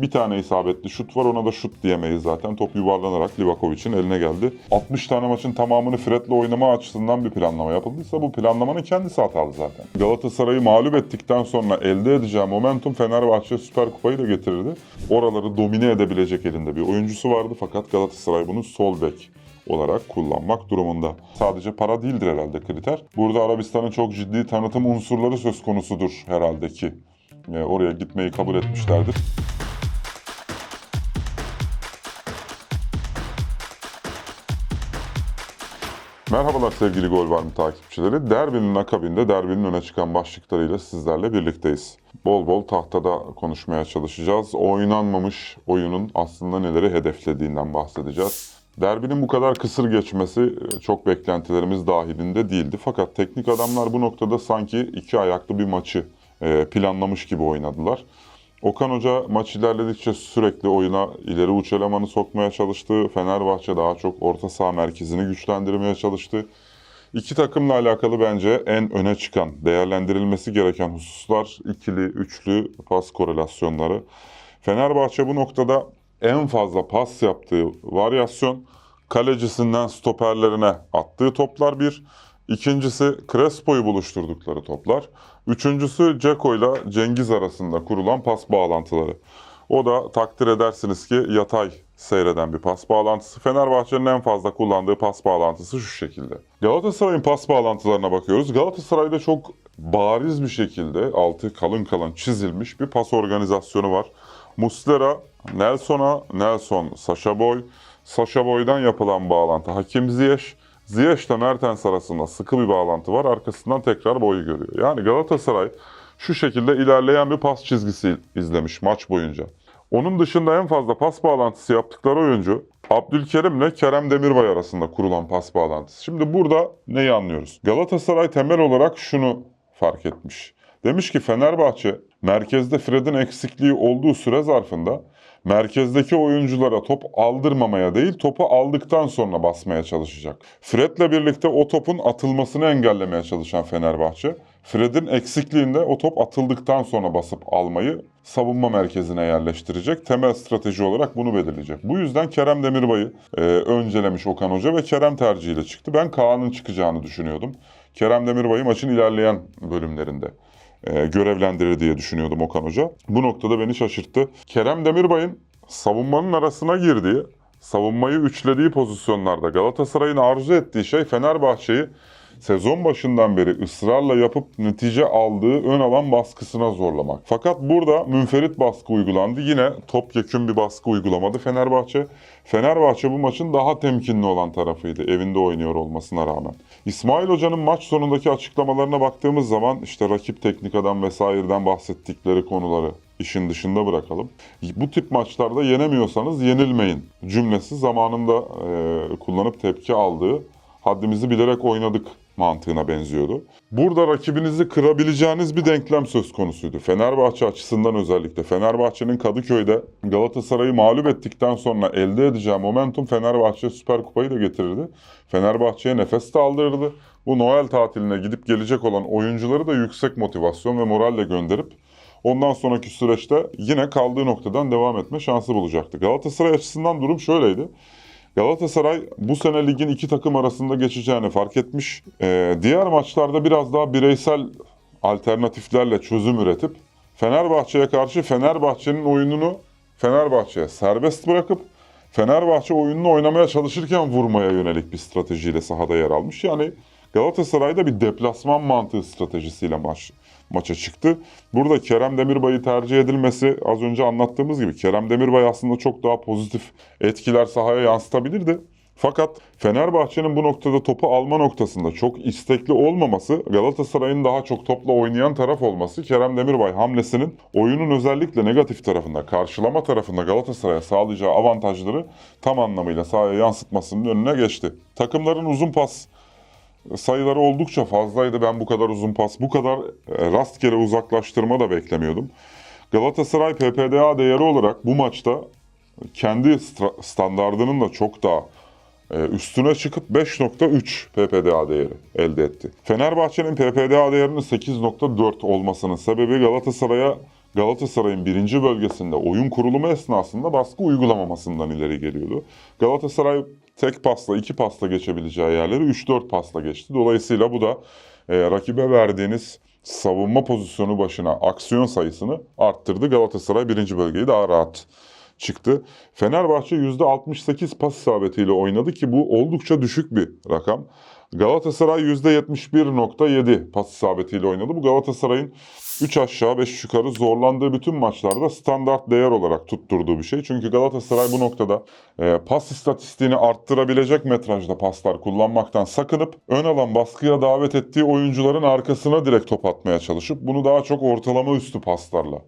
Bir tane isabetli şut var ona da şut diyemeyiz zaten. Top yuvarlanarak Livakovic'in eline geldi. 60 tane maçın tamamını Fred'le oynama açısından bir planlama yapıldıysa bu planlamanın kendisi hatalı zaten. Galatasaray'ı mağlup ettikten sonra elde edeceği momentum Fenerbahçe Süper Kupayı da getirirdi. Oraları domine edebilecek elinde bir oyuncusu vardı fakat Galatasaray bunu sol bek olarak kullanmak durumunda. Sadece para değildir herhalde kriter. Burada Arabistan'ın çok ciddi tanıtım unsurları söz konusudur herhalde ki. e, oraya gitmeyi kabul etmişlerdir. Merhabalar sevgili Gol Var takipçileri. Derbinin akabinde derbinin öne çıkan başlıklarıyla sizlerle birlikteyiz. Bol bol tahtada konuşmaya çalışacağız. Oynanmamış oyunun aslında neleri hedeflediğinden bahsedeceğiz. Derbinin bu kadar kısır geçmesi e, çok beklentilerimiz dahilinde değildi. Fakat teknik adamlar bu noktada sanki iki ayaklı bir maçı e, planlamış gibi oynadılar. Okan Hoca maç ilerledikçe sürekli oyuna ileri uç elemanı sokmaya çalıştı. Fenerbahçe daha çok orta saha merkezini güçlendirmeye çalıştı. İki takımla alakalı bence en öne çıkan, değerlendirilmesi gereken hususlar ikili, üçlü pas korelasyonları. Fenerbahçe bu noktada en fazla pas yaptığı varyasyon kalecisinden stoperlerine attığı toplar bir. İkincisi Crespo'yu buluşturdukları toplar. Üçüncüsü Ceko ile Cengiz arasında kurulan pas bağlantıları. O da takdir edersiniz ki yatay seyreden bir pas bağlantısı. Fenerbahçe'nin en fazla kullandığı pas bağlantısı şu şekilde. Galatasaray'ın pas bağlantılarına bakıyoruz. Galatasaray'da çok bariz bir şekilde altı kalın kalın çizilmiş bir pas organizasyonu var. Muslera, Nelson'a, Nelson, Sasha Boy, Sasha Boy'dan yapılan bağlantı Hakim Ziyech, Ziyech ile Mertens arasında sıkı bir bağlantı var. Arkasından tekrar boyu görüyor. Yani Galatasaray şu şekilde ilerleyen bir pas çizgisi izlemiş maç boyunca. Onun dışında en fazla pas bağlantısı yaptıkları oyuncu Abdülkerim ile Kerem Demirbay arasında kurulan pas bağlantısı. Şimdi burada neyi anlıyoruz? Galatasaray temel olarak şunu fark etmiş. Demiş ki Fenerbahçe merkezde Fred'in eksikliği olduğu süre zarfında merkezdeki oyunculara top aldırmamaya değil topu aldıktan sonra basmaya çalışacak. Fred'le birlikte o topun atılmasını engellemeye çalışan Fenerbahçe, Fred'in eksikliğinde o top atıldıktan sonra basıp almayı savunma merkezine yerleştirecek. Temel strateji olarak bunu belirleyecek. Bu yüzden Kerem Demirbay'ı e, öncelemiş Okan Hoca ve Kerem tercihiyle çıktı. Ben Kaan'ın çıkacağını düşünüyordum. Kerem Demirbay'ı maçın ilerleyen bölümlerinde görevlendirir diye düşünüyordum Okan Hoca. Bu noktada beni şaşırttı. Kerem Demirbay'ın savunmanın arasına girdiği, savunmayı üçlediği pozisyonlarda Galatasaray'ın arzu ettiği şey Fenerbahçe'yi sezon başından beri ısrarla yapıp netice aldığı ön alan baskısına zorlamak. Fakat burada münferit baskı uygulandı. Yine topyekün bir baskı uygulamadı Fenerbahçe. Fenerbahçe bu maçın daha temkinli olan tarafıydı evinde oynuyor olmasına rağmen. İsmail Hoca'nın maç sonundaki açıklamalarına baktığımız zaman işte rakip teknik adam vesaireden bahsettikleri konuları işin dışında bırakalım. Bu tip maçlarda yenemiyorsanız yenilmeyin cümlesi zamanında e, kullanıp tepki aldığı haddimizi bilerek oynadık mantığına benziyordu. Burada rakibinizi kırabileceğiniz bir denklem söz konusuydu. Fenerbahçe açısından özellikle. Fenerbahçe'nin Kadıköy'de Galatasaray'ı mağlup ettikten sonra elde edeceği momentum Fenerbahçe Süper Kupayı da getirirdi. Fenerbahçe'ye nefes de. Bu Noel tatiline gidip gelecek olan oyuncuları da yüksek motivasyon ve moralle gönderip ondan sonraki süreçte yine kaldığı noktadan devam etme şansı bulacaktı. Galatasaray açısından durum şöyleydi. Galatasaray bu sene ligin iki takım arasında geçeceğini fark etmiş. Ee, diğer maçlarda biraz daha bireysel alternatiflerle çözüm üretip Fenerbahçe'ye karşı Fenerbahçe'nin oyununu Fenerbahçe'ye serbest bırakıp Fenerbahçe oyununu oynamaya çalışırken vurmaya yönelik bir stratejiyle sahada yer almış. Yani Galatasaray'da bir deplasman mantığı stratejisiyle maç maça çıktı. Burada Kerem Demirbay'ı tercih edilmesi az önce anlattığımız gibi Kerem Demirbay aslında çok daha pozitif etkiler sahaya yansıtabilirdi. Fakat Fenerbahçe'nin bu noktada topu alma noktasında çok istekli olmaması, Galatasaray'ın daha çok topla oynayan taraf olması Kerem Demirbay hamlesinin oyunun özellikle negatif tarafında, karşılama tarafında Galatasaray'a sağlayacağı avantajları tam anlamıyla sahaya yansıtmasının önüne geçti. Takımların uzun pas sayıları oldukça fazlaydı. Ben bu kadar uzun pas, bu kadar e, rastgele uzaklaştırma da beklemiyordum. Galatasaray PPDA değeri olarak bu maçta kendi standardının da çok daha e, üstüne çıkıp 5.3 PPDA değeri elde etti. Fenerbahçe'nin PPDA değerinin 8.4 olmasının sebebi Galatasaray'a Galatasaray'ın birinci bölgesinde oyun kurulumu esnasında baskı uygulamamasından ileri geliyordu. Galatasaray tek pasla, iki pasla geçebileceği yerleri 3-4 pasla geçti. Dolayısıyla bu da e, rakibe verdiğiniz savunma pozisyonu başına aksiyon sayısını arttırdı. Galatasaray birinci bölgeyi daha rahat çıktı. Fenerbahçe %68 pas isabetiyle oynadı ki bu oldukça düşük bir rakam. Galatasaray %71.7 pas isabetiyle oynadı. Bu Galatasaray'ın 3 aşağı 5 yukarı zorlandığı bütün maçlarda standart değer olarak tutturduğu bir şey. Çünkü Galatasaray bu noktada e, pas istatistiğini arttırabilecek metrajda paslar kullanmaktan sakınıp ön alan baskıya davet ettiği oyuncuların arkasına direkt top atmaya çalışıp bunu daha çok ortalama üstü paslarla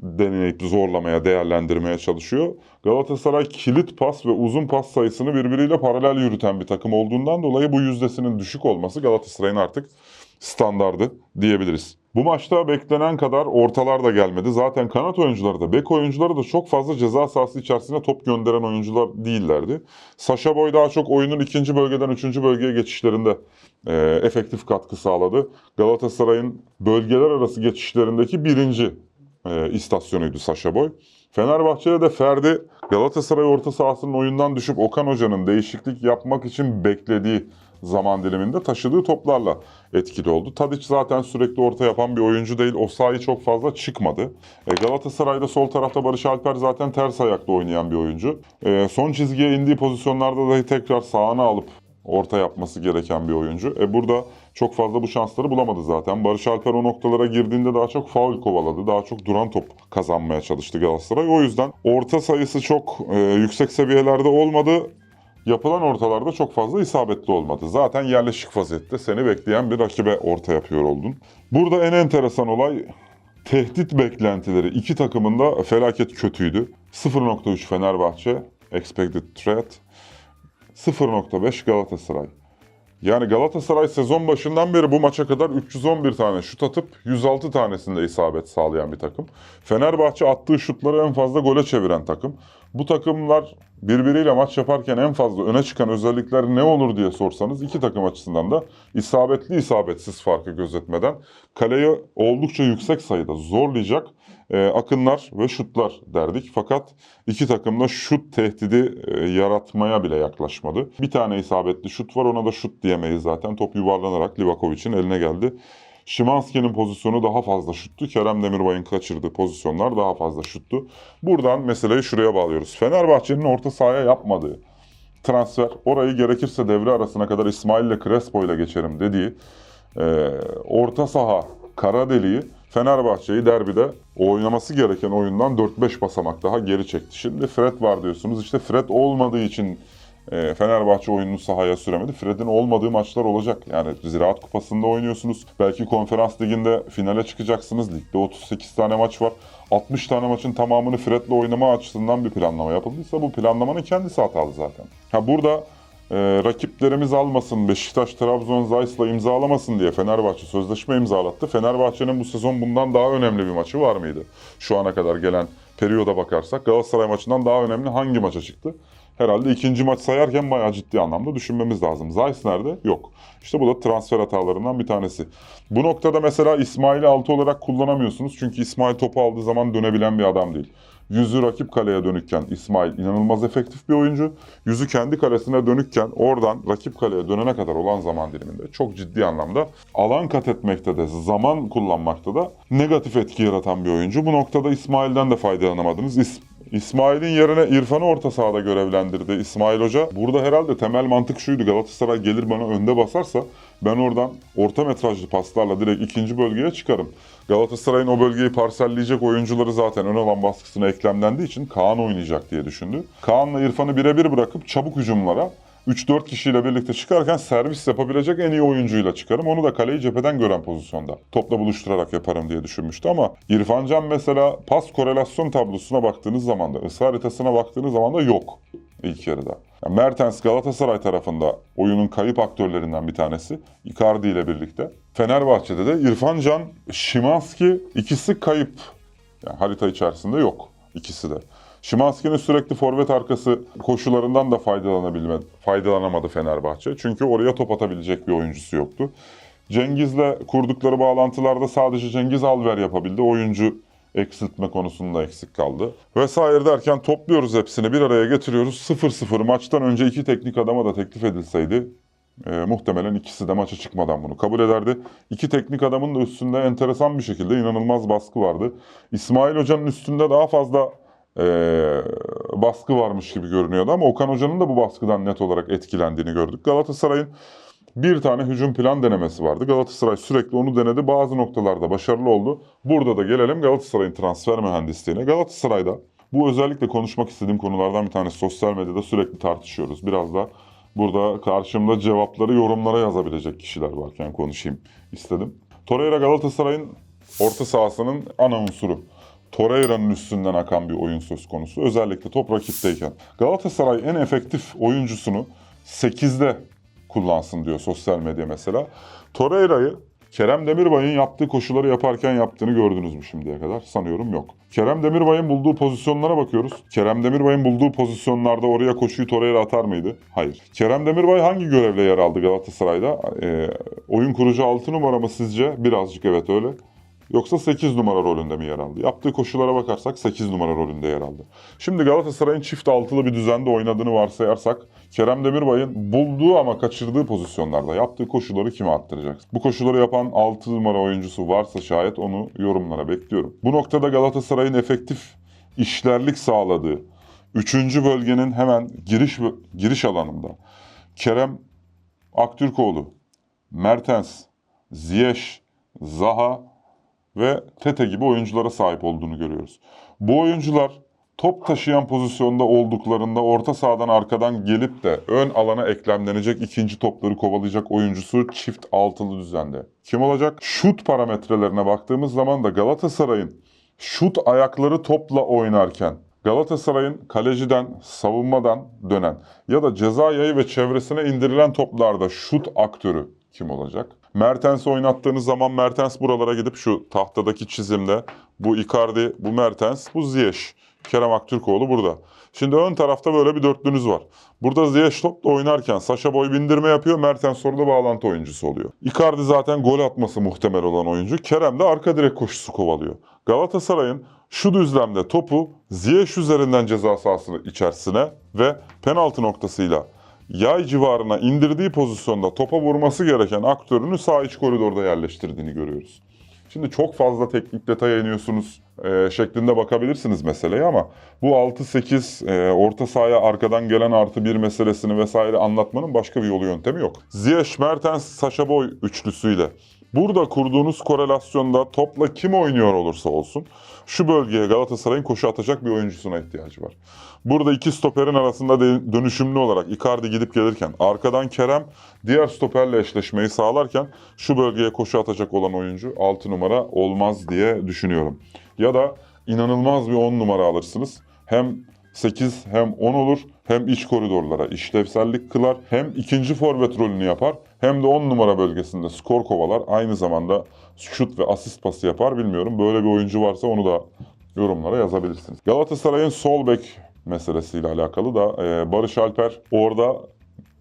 deneyip zorlamaya, değerlendirmeye çalışıyor. Galatasaray kilit pas ve uzun pas sayısını birbiriyle paralel yürüten bir takım olduğundan dolayı bu yüzdesinin düşük olması Galatasaray'ın artık standardı diyebiliriz. Bu maçta beklenen kadar ortalar da gelmedi. Zaten kanat oyuncuları da, bek oyuncuları da çok fazla ceza sahası içerisine top gönderen oyuncular değillerdi. Sasha Boy daha çok oyunun ikinci bölgeden üçüncü bölgeye geçişlerinde e, efektif katkı sağladı. Galatasaray'ın bölgeler arası geçişlerindeki birinci e, istasyonuydu Sasha Boy. Fenerbahçe'de de Ferdi Galatasaray orta sahasının oyundan düşüp Okan Hoca'nın değişiklik yapmak için beklediği zaman diliminde taşıdığı toplarla etkili oldu. Tadic zaten sürekli orta yapan bir oyuncu değil. O sahayı çok fazla çıkmadı. E, Galatasaray'da sol tarafta Barış Alper zaten ters ayaklı oynayan bir oyuncu. E, son çizgiye indiği pozisyonlarda dahi tekrar sağına alıp orta yapması gereken bir oyuncu. E burada çok fazla bu şansları bulamadı zaten. Barış Alper o noktalara girdiğinde daha çok faul kovaladı. Daha çok duran top kazanmaya çalıştı Galatasaray. O yüzden orta sayısı çok e, yüksek seviyelerde olmadı. Yapılan ortalarda çok fazla isabetli olmadı. Zaten yerleşik vaziyette seni bekleyen bir rakibe orta yapıyor oldun. Burada en enteresan olay tehdit beklentileri. iki takımın da felaket kötüydü. 0.3 Fenerbahçe, expected threat. 0.5 Galatasaray. Yani Galatasaray sezon başından beri bu maça kadar 311 tane şut atıp 106 tanesinde isabet sağlayan bir takım. Fenerbahçe attığı şutları en fazla gole çeviren takım. Bu takımlar birbiriyle maç yaparken en fazla öne çıkan özellikler ne olur diye sorsanız iki takım açısından da isabetli isabetsiz farkı gözetmeden kaleyi oldukça yüksek sayıda zorlayacak e, akınlar ve şutlar derdik. Fakat iki takım da şut tehdidi e, yaratmaya bile yaklaşmadı. Bir tane isabetli şut var ona da şut diyemeyiz zaten. Top yuvarlanarak Livakovic'in eline geldi. Şimanski'nin pozisyonu daha fazla şuttu. Kerem Demirbay'ın kaçırdığı pozisyonlar daha fazla şuttu. Buradan meseleyi şuraya bağlıyoruz. Fenerbahçe'nin orta sahaya yapmadığı transfer, orayı gerekirse devre arasına kadar İsmail ile Crespo ile geçerim dediği e, orta saha kara deliği Fenerbahçe'yi derbide oynaması gereken oyundan 4-5 basamak daha geri çekti. Şimdi Fred var diyorsunuz. İşte Fred olmadığı için e, Fenerbahçe oyununu sahaya süremedi. Fred'in olmadığı maçlar olacak. Yani Ziraat Kupası'nda oynuyorsunuz. Belki Konferans Ligi'nde finale çıkacaksınız. Ligde 38 tane maç var. 60 tane maçın tamamını Fred'le oynama açısından bir planlama yapıldıysa bu planlamanın kendisi hatalı zaten. Ha burada e, rakiplerimiz almasın, Beşiktaş, Trabzon, Zayt'la imzalamasın diye Fenerbahçe sözleşme imzalattı. Fenerbahçe'nin bu sezon bundan daha önemli bir maçı var mıydı? Şu ana kadar gelen periyoda bakarsak Galatasaray maçından daha önemli hangi maça çıktı? Herhalde ikinci maç sayarken bayağı ciddi anlamda düşünmemiz lazım. Zayt nerede? Yok. İşte bu da transfer hatalarından bir tanesi. Bu noktada mesela İsmail'i altı olarak kullanamıyorsunuz. Çünkü İsmail topu aldığı zaman dönebilen bir adam değil. Yüzü rakip kaleye dönükken İsmail inanılmaz efektif bir oyuncu. Yüzü kendi kalesine dönükken oradan rakip kaleye dönene kadar olan zaman diliminde çok ciddi anlamda alan kat etmekte de zaman kullanmakta da negatif etki yaratan bir oyuncu. Bu noktada İsmail'den de faydalanamadınız. İs- İsmail'in yerine İrfan'ı orta sahada görevlendirdi İsmail Hoca. Burada herhalde temel mantık şuydu. Galatasaray gelir bana önde basarsa ben oradan orta metrajlı paslarla direkt ikinci bölgeye çıkarım. Galatasaray'ın o bölgeyi parselleyecek oyuncuları zaten ön alan baskısına eklemlendiği için Kaan oynayacak diye düşündü. Kaan'la İrfan'ı birebir bırakıp çabuk hücumlara 3-4 kişiyle birlikte çıkarken servis yapabilecek en iyi oyuncuyla çıkarım. Onu da kaleyi cepheden gören pozisyonda. Topla buluşturarak yaparım diye düşünmüştü ama İrfan Can mesela pas korelasyon tablosuna baktığınız zaman da, ısı haritasına baktığınız zaman da yok ilk yarıda. Yani Mertens Galatasaray tarafında oyunun kayıp aktörlerinden bir tanesi. Icardi ile birlikte. Fenerbahçe'de de İrfan Can, Şimanski ikisi kayıp. Yani harita içerisinde yok ikisi de. Şimanski'nin sürekli forvet arkası koşularından da faydalanabilmedi, faydalanamadı Fenerbahçe. Çünkü oraya top atabilecek bir oyuncusu yoktu. Cengiz'le kurdukları bağlantılarda sadece Cengiz Alver yapabildi. Oyuncu eksiltme konusunda eksik kaldı. Vesaire derken topluyoruz hepsini bir araya getiriyoruz. 0-0 maçtan önce iki teknik adama da teklif edilseydi e, muhtemelen ikisi de maça çıkmadan bunu kabul ederdi. İki teknik adamın da üstünde enteresan bir şekilde inanılmaz baskı vardı. İsmail Hoca'nın üstünde daha fazla e, baskı varmış gibi görünüyordu ama Okan Hoca'nın da bu baskıdan net olarak etkilendiğini gördük. Galatasaray'ın bir tane hücum plan denemesi vardı. Galatasaray sürekli onu denedi. Bazı noktalarda başarılı oldu. Burada da gelelim Galatasaray'ın transfer mühendisliğine. Galatasaray'da bu özellikle konuşmak istediğim konulardan bir tanesi sosyal medyada sürekli tartışıyoruz. Biraz da burada karşımda cevapları yorumlara yazabilecek kişiler varken konuşayım istedim. Torreira Galatasaray'ın orta sahasının ana unsuru. Torreira'nın üstünden akan bir oyun söz konusu. Özellikle top rakipteyken. Galatasaray en efektif oyuncusunu 8'de kullansın diyor sosyal medya mesela. Torreira'yı Kerem Demirbay'ın yaptığı koşuları yaparken yaptığını gördünüz mü şimdiye kadar? Sanıyorum yok. Kerem Demirbay'ın bulduğu pozisyonlara bakıyoruz. Kerem Demirbay'ın bulduğu pozisyonlarda oraya koşuyu Torreira atar mıydı? Hayır. Kerem Demirbay hangi görevle yer aldı Galatasaray'da? Ee, oyun kurucu 6 numara mı sizce? Birazcık evet öyle. Yoksa 8 numara rolünde mi yer aldı? Yaptığı koşulara bakarsak 8 numara rolünde yer aldı. Şimdi Galatasaray'ın çift altılı bir düzende oynadığını varsayarsak Kerem Demirbay'ın bulduğu ama kaçırdığı pozisyonlarda yaptığı koşuları kime attıracak? Bu koşuları yapan 6 numara oyuncusu varsa şayet onu yorumlara bekliyorum. Bu noktada Galatasaray'ın efektif işlerlik sağladığı 3. bölgenin hemen giriş giriş alanında Kerem Aktürkoğlu, Mertens, Ziyech, Zaha ve Tete gibi oyunculara sahip olduğunu görüyoruz. Bu oyuncular top taşıyan pozisyonda olduklarında orta sahadan arkadan gelip de ön alana eklemlenecek ikinci topları kovalayacak oyuncusu çift altılı düzende. Kim olacak? Şut parametrelerine baktığımız zaman da Galatasaray'ın şut ayakları topla oynarken Galatasaray'ın kaleciden, savunmadan dönen ya da ceza yayı ve çevresine indirilen toplarda şut aktörü kim olacak? Mertens oynattığınız zaman Mertens buralara gidip şu tahtadaki çizimde bu Icardi, bu Mertens, bu Ziyech. Kerem Aktürkoğlu burada. Şimdi ön tarafta böyle bir dörtlünüz var. Burada Ziyech topla oynarken Saşa Boy bindirme yapıyor. Mertens orada bağlantı oyuncusu oluyor. Icardi zaten gol atması muhtemel olan oyuncu. Kerem de arka direk koşusu kovalıyor. Galatasaray'ın şu düzlemde topu Ziyech üzerinden ceza sahasının içerisine ve penaltı noktasıyla yay civarına indirdiği pozisyonda topa vurması gereken aktörünü sağ iç koridorda yerleştirdiğini görüyoruz. Şimdi çok fazla teknik detaya iniyorsunuz e, şeklinde bakabilirsiniz meseleye ama bu 6-8 e, orta sahaya arkadan gelen artı bir meselesini vesaire anlatmanın başka bir yolu yöntemi yok. Ziyech, Mertens, Saşa Boy üçlüsüyle Burada kurduğunuz korelasyonda topla kim oynuyor olursa olsun şu bölgeye Galatasaray'ın koşu atacak bir oyuncusuna ihtiyacı var. Burada iki stoperin arasında dönüşümlü olarak Icardi gidip gelirken arkadan Kerem diğer stoperle eşleşmeyi sağlarken şu bölgeye koşu atacak olan oyuncu 6 numara olmaz diye düşünüyorum. Ya da inanılmaz bir 10 numara alırsınız. Hem 8 hem 10 olur hem iç koridorlara işlevsellik kılar hem ikinci forvet rolünü yapar hem de 10 numara bölgesinde skor kovalar aynı zamanda şut ve asist pası yapar bilmiyorum. Böyle bir oyuncu varsa onu da yorumlara yazabilirsiniz. Galatasaray'ın sol bek meselesiyle alakalı da e, Barış Alper orada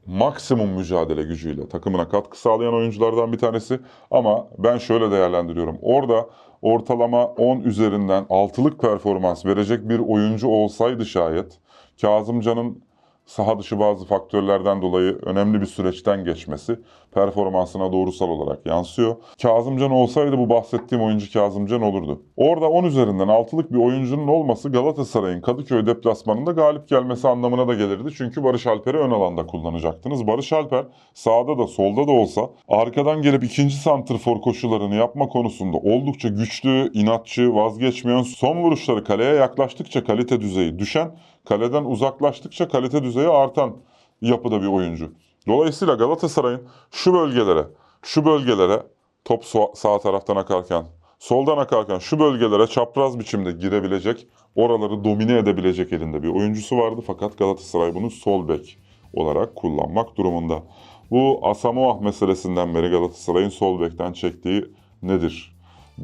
maksimum mücadele gücüyle takımına katkı sağlayan oyunculardan bir tanesi. Ama ben şöyle değerlendiriyorum. Orada ortalama 10 üzerinden 6'lık performans verecek bir oyuncu olsaydı şayet Kazımcan'ın saha dışı bazı faktörlerden dolayı önemli bir süreçten geçmesi performansına doğrusal olarak yansıyor. Kazımcan olsaydı bu bahsettiğim oyuncu Kazımcan olurdu. Orada 10 üzerinden 6'lık bir oyuncunun olması Galatasaray'ın Kadıköy deplasmanında galip gelmesi anlamına da gelirdi. Çünkü Barış Alper'i ön alanda kullanacaktınız. Barış Alper sağda da solda da olsa arkadan gelip ikinci santrfor koşularını yapma konusunda oldukça güçlü, inatçı, vazgeçmeyen, son vuruşları kaleye yaklaştıkça kalite düzeyi düşen, kaleden uzaklaştıkça kalite düzeyi artan yapıda bir oyuncu. Dolayısıyla Galatasaray'ın şu bölgelere, şu bölgelere top sağ taraftan akarken, soldan akarken şu bölgelere çapraz biçimde girebilecek, oraları domine edebilecek elinde bir oyuncusu vardı. Fakat Galatasaray bunu sol bek olarak kullanmak durumunda. Bu Asamoah meselesinden beri Galatasaray'ın sol bekten çektiği nedir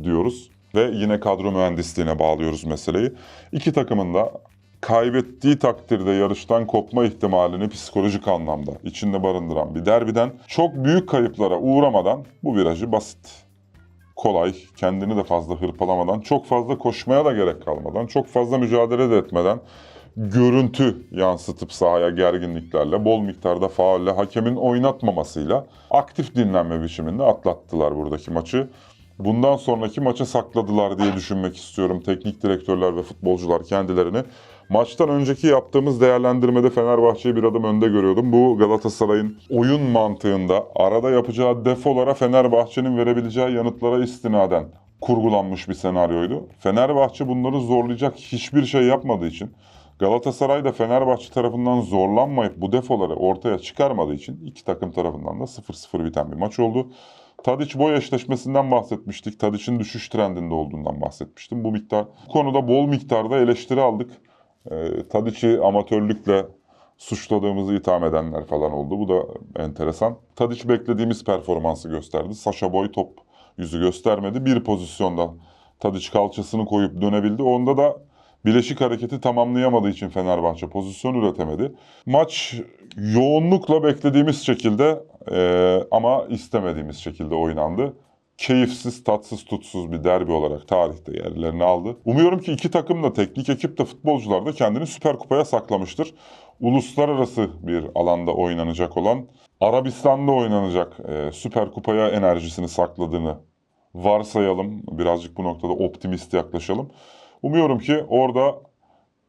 diyoruz. Ve yine kadro mühendisliğine bağlıyoruz meseleyi. İki takımın da kaybettiği takdirde yarıştan kopma ihtimalini psikolojik anlamda içinde barındıran bir derbiden çok büyük kayıplara uğramadan bu virajı basit kolay, kendini de fazla hırpalamadan, çok fazla koşmaya da gerek kalmadan, çok fazla mücadele de etmeden görüntü yansıtıp sahaya gerginliklerle, bol miktarda faulle, hakemin oynatmamasıyla aktif dinlenme biçiminde atlattılar buradaki maçı. Bundan sonraki maça sakladılar diye düşünmek istiyorum teknik direktörler ve futbolcular kendilerini. Maçtan önceki yaptığımız değerlendirmede Fenerbahçe'yi bir adım önde görüyordum. Bu Galatasaray'ın oyun mantığında arada yapacağı defolara Fenerbahçe'nin verebileceği yanıtlara istinaden kurgulanmış bir senaryoydu. Fenerbahçe bunları zorlayacak hiçbir şey yapmadığı için Galatasaray da Fenerbahçe tarafından zorlanmayıp bu defoları ortaya çıkarmadığı için iki takım tarafından da 0-0 biten bir maç oldu. Tadiç boy eşleşmesinden bahsetmiştik. Tadiç'in düşüş trendinde olduğundan bahsetmiştim. Bu miktar bu konuda bol miktarda eleştiri aldık. Ee, Tadiç'i amatörlükle suçladığımızı itham edenler falan oldu. Bu da enteresan. Tadiç beklediğimiz performansı gösterdi. Saşa Boy top yüzü göstermedi. Bir pozisyonda Tadiç kalçasını koyup dönebildi. Onda da bileşik hareketi tamamlayamadığı için Fenerbahçe pozisyon üretemedi. Maç yoğunlukla beklediğimiz şekilde e, ama istemediğimiz şekilde oynandı. Keyifsiz, tatsız, tutsuz bir derbi olarak tarihte yerlerini aldı. Umuyorum ki iki takım da, teknik ekip de, futbolcular da kendini Süper Kupa'ya saklamıştır. Uluslararası bir alanda oynanacak olan, Arabistan'da oynanacak e, Süper Kupa'ya enerjisini sakladığını varsayalım. Birazcık bu noktada optimist yaklaşalım. Umuyorum ki orada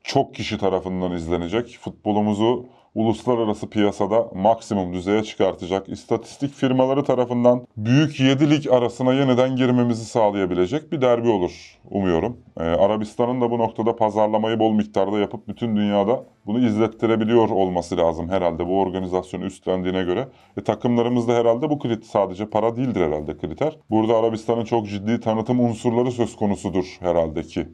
çok kişi tarafından izlenecek. Futbolumuzu uluslararası piyasada maksimum düzeye çıkartacak. İstatistik firmaları tarafından büyük 7 lig arasına yeniden girmemizi sağlayabilecek bir derbi olur umuyorum. Ee, Arabistan'ın da bu noktada pazarlamayı bol miktarda yapıp bütün dünyada bunu izlettirebiliyor olması lazım herhalde bu organizasyonu üstlendiğine göre. E, takımlarımız da herhalde bu kriter sadece para değildir herhalde kriter. Burada Arabistan'ın çok ciddi tanıtım unsurları söz konusudur herhalde ki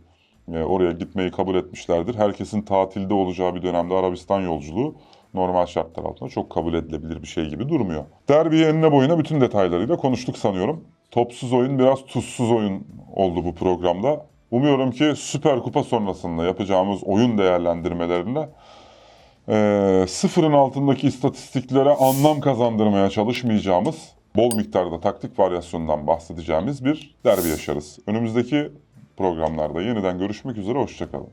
e, oraya gitmeyi kabul etmişlerdir. Herkesin tatilde olacağı bir dönemde Arabistan yolculuğu normal şartlar altında çok kabul edilebilir bir şey gibi durmuyor. Derbiyi enine boyuna bütün detaylarıyla konuştuk sanıyorum. Topsuz oyun biraz tuzsuz oyun oldu bu programda. Umuyorum ki Süper Kupa sonrasında yapacağımız oyun değerlendirmelerinde e, sıfırın altındaki istatistiklere anlam kazandırmaya çalışmayacağımız, bol miktarda taktik varyasyondan bahsedeceğimiz bir derbi yaşarız. Önümüzdeki programlarda yeniden görüşmek üzere, hoşçakalın.